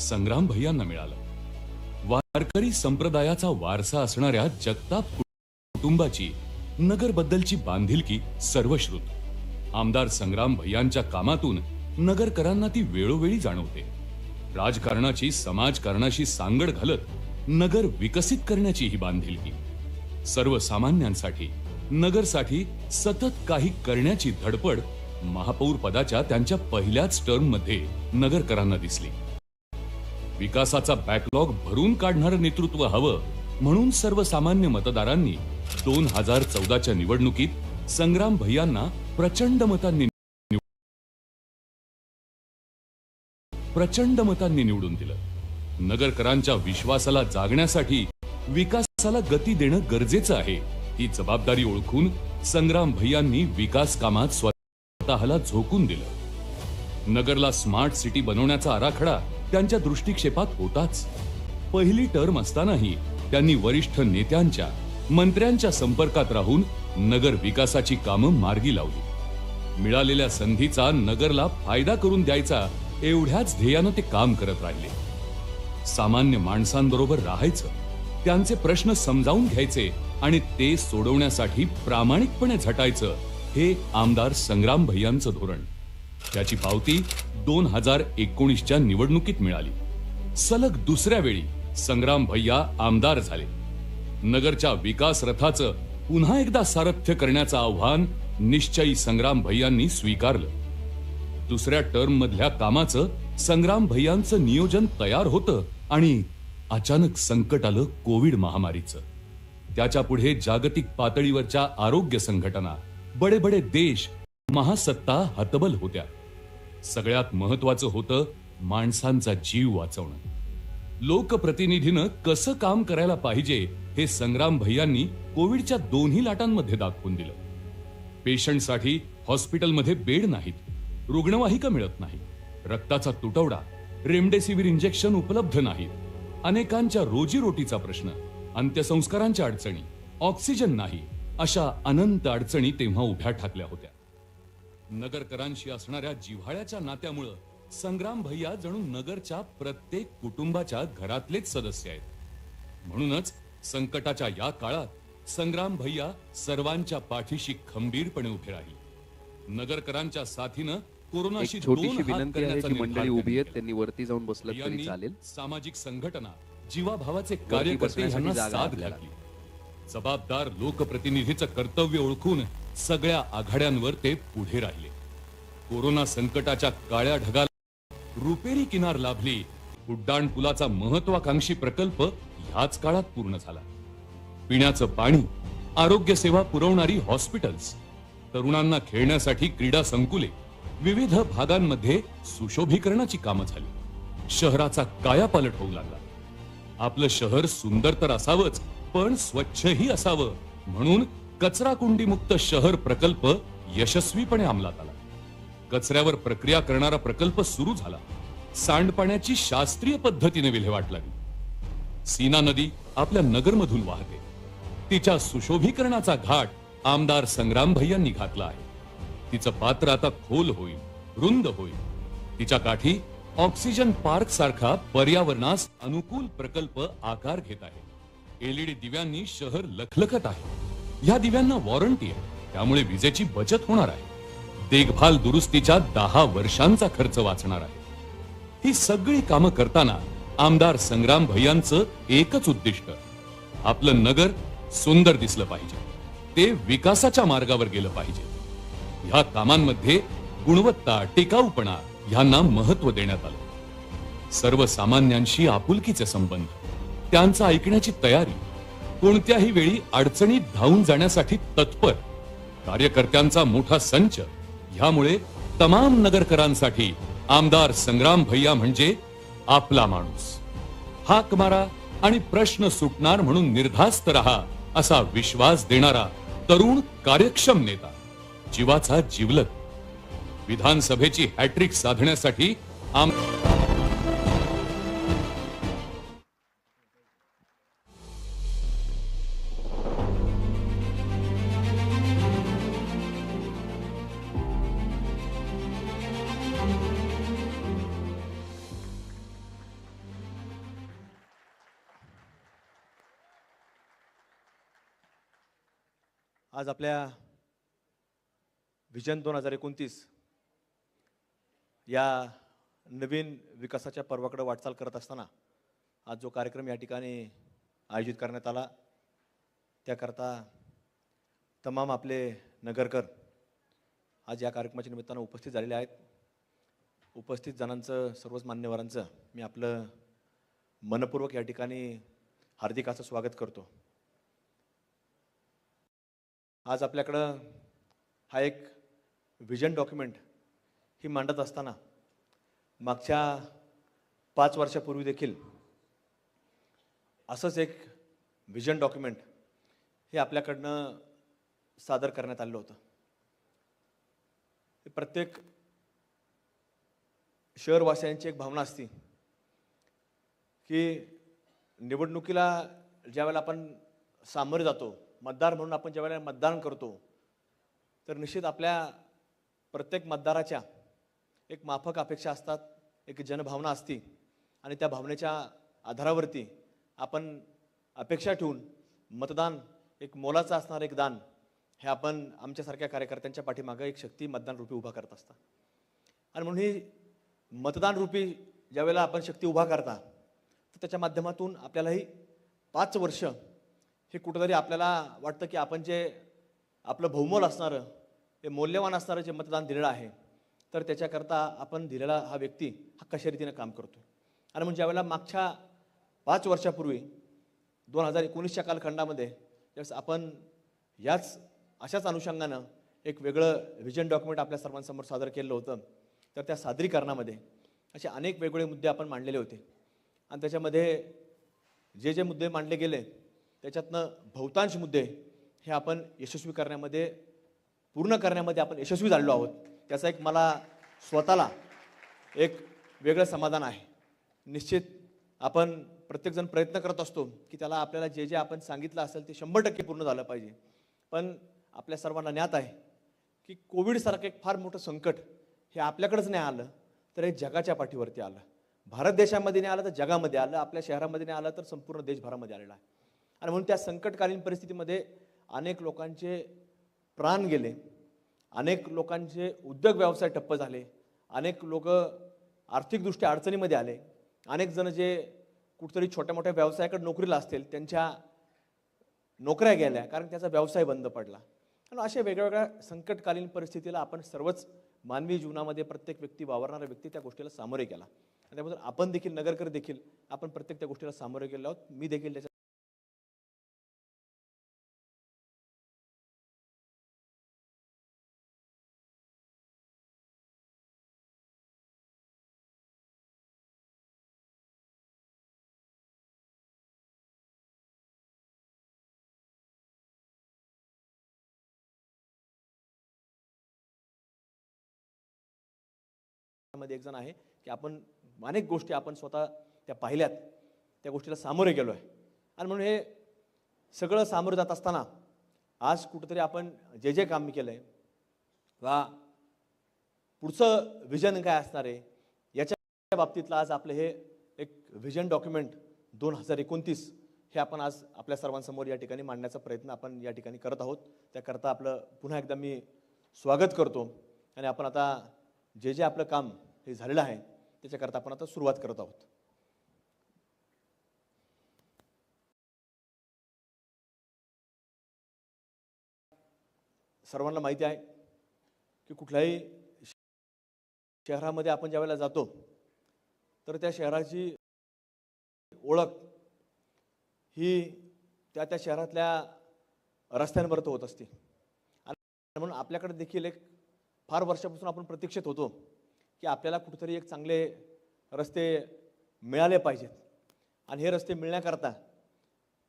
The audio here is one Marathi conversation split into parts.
संग्राम भैयांना मिळालं. वारकरी संप्रदायाचा वारसा असणाऱ्या जगताप कुटुंबाची नगर बद्दलची बांधिलकी सर्वश्रुत. आमदार संग्राम भैयांच्या कामातून नगरकरांना ती वेळोवेळी जाणवते. राजकारणाची समाजकारणाशी सांगड घालत नगर विकसित करण्याची ही बांधिलकी. सर्वसामान्यांसाठी नगरसाठी सतत काही करण्याची धडपड महापौर पदाच्या त्यांच्या पहिल्याच टर्ममध्ये नगरकरांना दिसली. विकासाचा बॅकलॉग भरून काढणारं नेतृत्व हवं म्हणून सर्वसामान्य मतदारांनी दोन हजार चौदाच्या निवडणुकीत संग्राम भैयांना प्रचंड मतांनी प्रचंड मतांनी निवडून दिलं. नगरकरांच्या विश्वासाला जागण्यासाठी विकासाला गती देणं गरजेचं आहे ही जबाबदारी ओळखून संग्राम भैयांनी विकास कामात स्वतःला झोकून दिलं. नगरला स्मार्ट सिटी बनवण्याचा आराखडा त्यांच्या दृष्टिक्षेपात होताच. पहिली टर्म असतानाही त्यांनी वरिष्ठ नेत्यांच्या मंत्र्यांच्या संपर्कात राहून नगर विकासाची कामं मार्गी लावली. मिळालेल्या संधीचा नगरला फायदा करून द्यायचा एवढ्याच ध्येयानं ते काम करत राहिले. सामान्य माणसांबरोबर राहायचं त्यांचे प्रश्न समजावून घ्यायचे आणि ते सोडवण्यासाठी प्रामाणिकपणे झटायचं हे आमदार संग्राम भैयांचं धोरण. त्याची पावती दोन हजार एकोणीसच्या निवडणुकीत मिळाली. सलग दुसऱ्या वेळी संग्राम भैया आमदार झाले. नगरच्या विकास रथाचं पुन्हा एकदा सारथ्य करण्याचं आव्हान निश्चयी संग्राम भैयांनी स्वीकारलं. दुसऱ्या टर्म मधल्या कामाचं संग्राम भैयांचं नियोजन तयार होतं आणि अचानक संकट आलं कोविड महामारीचं. त्याच्या पुढे जागतिक पातळीवरच्या आरोग्य संघटना बडे बडे देश महासत्ता हतबल होत्या. सगळ्यात महत्वाचं होतं माणसांचा जीव वाचवणं. लोकप्रतिनिधीनं कसं काम करायला पाहिजे हे संग्राम भैयांनी कोविडच्या दोन्ही लाटांमध्ये दाखवून दिलं. पेशंटसाठी हॉस्पिटलमध्ये बेड नाहीत रुग्णवाहिका मिळत नाही रक्ताचा तुटवडा रेमडेसिवीर इंजेक्शन उपलब्ध नाहीत अनेकांच्या रोजीरोटीचा प्रश्न अंत्यसंस्कारांच्या अडचणी ऑक्सिजन नाही अशा अनंत अडचणी तेव्हा उभ्या ठाकल्या होत्या. नगरकरांशी असणाऱ्या जिव्हाळ्याच्या नात्यामुळं संग्राम भैया जणू नगरच्या प्रत्येक कुटुंबाच्या घरातलेच सदस्य आहेत म्हणूनच संकटाच्या या काळात संग्राम भैया सर्वांच्या पाठीशी खंबीरपणे उभे राहील नगरकरांच्या साथीनं कोरोनाशी छोटीशी विनंती आहे मंडळी उभी आहेत. त्यांनी वरती जाऊन बसलं तरी चालेल सामाजिक संघटना जीवाभावाचे कार्यकर्ते यांना साथ. घातली जबाबदार लोकप्रतिनिधीचं कर्तव्य ओळखून सगळ्या आघाड्यांवर ते पुढे राहिले. कोरोना संकटाच्या काळ्या ढगाला रुपेरी किनार लाभली. उड्डाण पुलाचा महत्वाकांक्षी प्रकल्प ह्याच काळात पूर्ण झाला. पिण्याचं पाणी आरोग्य सेवा पुरवणारी हॉस्पिटल्स तरुणांना खेळण्यासाठी क्रीडा संकुले विविध भागांमध्ये सुशोभीकरणाची कामं झाली. शहराचा कायापालट होऊ लागला. आपलं शहर सुंदर तर असावंच पण स्वच्छही असावं. म्हणून कचरा कुंडी मुक्त शहर प्रकल्प यशस्वीपणे अंमलात आला. कचऱ्यावर प्रक्रिया करणारा प्रकल्प सुरू झाला. सांडपाण्याची शास्त्रीय पद्धतीने विल्हेवाट लागली. सीना नदी आपल्या नगरमधून वाहते. तिच्या सुशोभीकरणाचा घाट आमदार संग्राम भैयांनी घातला आहे. तिचं पात्र आता खोल होईल रुंद होईल. तिच्या काठी ऑक्सिजन पार्क सारखा पर्यावरणास अनुकूल प्रकल्प आकार घेत आहे. एलईडी दिव्यांनी शहर लखलखत आहे. या दिव्यांना वॉरंटी आहे. त्यामुळे विजेची बचत होणार आहे. देखभाल दुरुस्तीच्या दहा वर्षांचा खर्च वाचणार आहे. ही सगळी कामं करताना आमदार संग्राम भैयांचं एकच उद्दिष्ट आपलं नगर सुंदर दिसलं पाहिजे. ते विकासाच्या मार्गावर गेलं पाहिजे. ह्या कामांमध्ये गुणवत्ता टिकाऊपणा ह्यांना महत्त्व देण्यात आलं. सर्वसामान्यांशी आपुलकीचे संबंध त्यांचा ऐकण्याची तयारी कोणत्याही वेळी अडचणीत धावून जाण्यासाठी तत्पर कार्यकर्त्यांचा मोठा संच ह्यामुळे तमाम नगरकरांसाठी आमदार संग्राम भैया म्हणजे आपला माणूस. हाक मारा आणि प्रश्न सुटणार म्हणून निर्धास्त रहा असा विश्वास देणारा तरुण कार्यक्षम नेता जीवाचा जिवलक विधानसभेची हॅट्रिक साधण्यासाठी आम आज आपल्या विजन दोन हजार एकोणतीस या नवीन विकासाच्या पर्वाकडे वाटचाल करत असताना आज जो कार्यक्रम या ठिकाणी आयोजित करण्यात आला त्याकरता तमाम आपले नगरकर आज या कार्यक्रमाच्या निमित्तानं उपस्थित झालेले आहेत. उपस्थित जणांचं सर्वच मान्यवरांचं मी आपलं मनपूर्वक या ठिकाणी हार्दिकाचं स्वागत करतो. आज आपल्याकडं हा एक व्हिजन डॉक्युमेंट ही मांडत असताना मागच्या पाच वर्षापूर्वी देखील असंच एक व्हिजन डॉक्युमेंट हे आपल्याकडनं सादर करण्यात आलेलं होतं. प्रत्येक शहरवासियांची एक भावना असती की निवडणुकीला ज्यावेळेला आपण सामोरे जातो मतदार म्हणून आपण ज्यावेळेला मतदान करतो तर निश्चित आपल्या प्रत्येक मतदाराच्या एक माफक अपेक्षा असतात एक जनभावना असती आणि त्या भावनेच्या आधारावरती आपण अपेक्षा ठेवून मतदान एक मोलाचं असणारं एक दान हे आपण आमच्यासारख्या कार्यकर्त्यांच्या पाठीमागं एक शक्ती मतदान रूपी उभा करत असता आणि म्हणून ही मतदान रूपी ज्यावेळेला आपण शक्ती उभा करता तर त्याच्या माध्यमातून आपल्यालाही पाच वर्ष हे कुठंतरी आपल्याला वाटतं की आपण जे आपलं बहुमोल असणारं हे मौल्यवान असणारं जे मतदान दिलेलं आहे तर त्याच्याकरता आपण दिलेला हा व्यक्ती हा कशा रीतीनं काम करतो? आणि म्हणजे ज्यावेळेला मागच्या पाच वर्षापूर्वी दोन हजार एकोणीसच्या कालखंडामध्ये ज्यावेळेस आपण याच अशाच अनुषंगानं एक वेगळं व्हिजन डॉक्युमेंट आपल्या सर्वांसमोर सादर केलं होतं तर त्या सादरीकरणामध्ये असे अनेक वेगवेगळे मुद्दे आपण मांडलेले होते. आणि त्याच्यामध्ये जे जे मुद्दे मांडले गेले त्याच्यातनं बहुतांश मुद्दे हे आपण यशस्वी करण्यामध्ये पूर्ण करण्यामध्ये आपण यशस्वी झालेलो आहोत. त्याचा एक मला स्वतःला एक वेगळं समाधान आहे. निश्चित आपण प्रत्येकजण प्रयत्न करत असतो की त्याला आपल्याला जे जे आपण सांगितलं असेल ते शंभर टक्के पूर्ण झालं पाहिजे. पण आपल्या सर्वांना ज्ञात आहे की कोविडसारखं एक फार मोठं संकट हे आपल्याकडंच नाही आलं तर हे जगाच्या पाठीवरती आलं. भारत देशामध्ये नाही आलं तर जगामध्ये आलं. आपल्या शहरामध्ये नाही आलं तर संपूर्ण देशभरामध्ये आलेलं आहे. आणि म्हणून त्या संकटकालीन परिस्थितीमध्ये अनेक लोकांचे प्राण गेले. अनेक लोकांचे उद्योग व्यवसाय ठप्प झाले. अनेक लोक आर्थिकदृष्ट्या अडचणीमध्ये आले. अनेक जण जे कुठतरी छोट्या मोठ्या व्यवसायाकडे नोकरीला असतील त्यांच्या नोकऱ्या गेल्या कारण त्याचा व्यवसाय बंद पडला. आणि अशा वेगवेगळ्या संकटकालीन परिस्थितीला आपण सर्वच मानवी जीवनामध्ये प्रत्येक व्यक्ती वावरणारा व्यक्ती त्या गोष्टीला सामोरे गेला. आणि त्याबद्दल आपण देखील नगरकर देखील आपण प्रत्येक त्या गोष्टीला सामोरे गेलो आहोत. मी देखील त्याच्या मध्ये एक जण आहे की आपण अनेक गोष्टी आपण स्वतः त्या पाहिल्यात त्या गोष्टीला सामोरे गेलो आहे आणि म्हणून हे सगळं सामोरं जात असताना आज कुठंतरी आपण जे जे काम केलं आहे वा पुढचं व्हिजन काय असणार आहे याच्या बाबतीतलं आज आपलं हे एक व्हिजन डॉक्युमेंट दोन हजार एकोणतीस हे आपण आज आपल्या सर्वांसमोर या ठिकाणी मांडण्याचा प्रयत्न आपण या ठिकाणी करत आहोत. त्याकरता आपलं पुन्हा एकदा मी स्वागत करतो. आणि आपण आता जे जे आपलं काम हे झालेलं आहे. त्याच्याकरता आपण आता सुरुवात करत आहोत. सर्वांना माहिती आहे की कुठल्याही शहरामध्ये आपण ज्यावेळेला जातो तर त्या शहराची ओळख ही त्या त्या शहरातल्या रस्त्यांवर होत असते. आणि म्हणून आपल्याकडे देखील एक फार वर्षापासून आपण प्रतीक्षित होतो की आपल्याला कुठेतरी एक चांगले रस्ते मिळाले पाहिजेत. आणि हे रस्ते मिळण्याकरता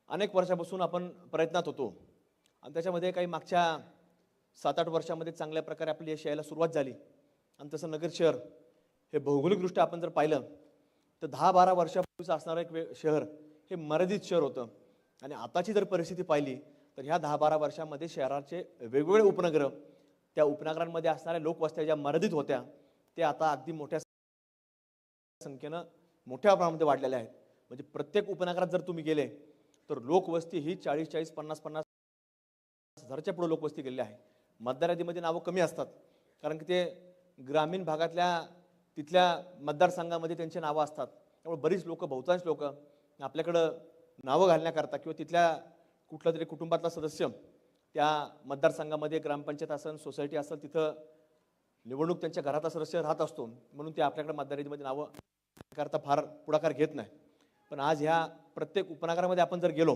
अनेक वर्षापासून आपण प्रयत्नात होतो. आणि त्याच्यामध्ये काही मागच्या सात आठ वर्षामध्ये चांगल्या प्रकारे आपली यश यायला सुरुवात झाली. आणि तसं नगर शहर हे भौगोलिकदृष्ट्या आपण जर पाहिलं तर दहा बारा वर्षापूर्वीचं असणारं एक वे शहर हे मर्यादित शहर होतं. आणि आताची जर परिस्थिती पाहिली तर ह्या दहा बारा वर्षामध्ये शहराचे वेगवेगळे उपनगर त्या उपनगरांमध्ये असणाऱ्या लोकवस्त्या ज्या मर्यादित होत्या ते आता अगदी मोठ्या संख्येनं मोठ्या प्रमाणामध्ये वाढलेल्या आहेत. म्हणजे प्रत्येक उपनगरात जर तुम्ही गेले तर लोकवस्ती ही चाळीस चाळीस पन्नास पन्नास हजारच्या पुढे लोकवस्ती गेलेली आहे. मतदार यादीमध्ये नावं कमी असतात. कारण की ते ग्रामीण भागातल्या तिथल्या मतदारसंघामध्ये त्यांची नावं असतात. त्यामुळे बरीच लोक बहुतांश लोक आपल्याकडं नावं घालण्याकरता किंवा तिथल्या कुठला तरी कुटुंबातला सदस्य त्या मतदारसंघामध्ये ग्रामपंचायत असेल सोसायटी असेल तिथं निवडणूक त्यांच्या घराचा सदस्य राहत असतो म्हणून ते आपल्याकडे मतदार नावं करता फार पुढाकार घेत नाही. पण आज ह्या प्रत्येक उपनगरामध्ये आपण जर गेलो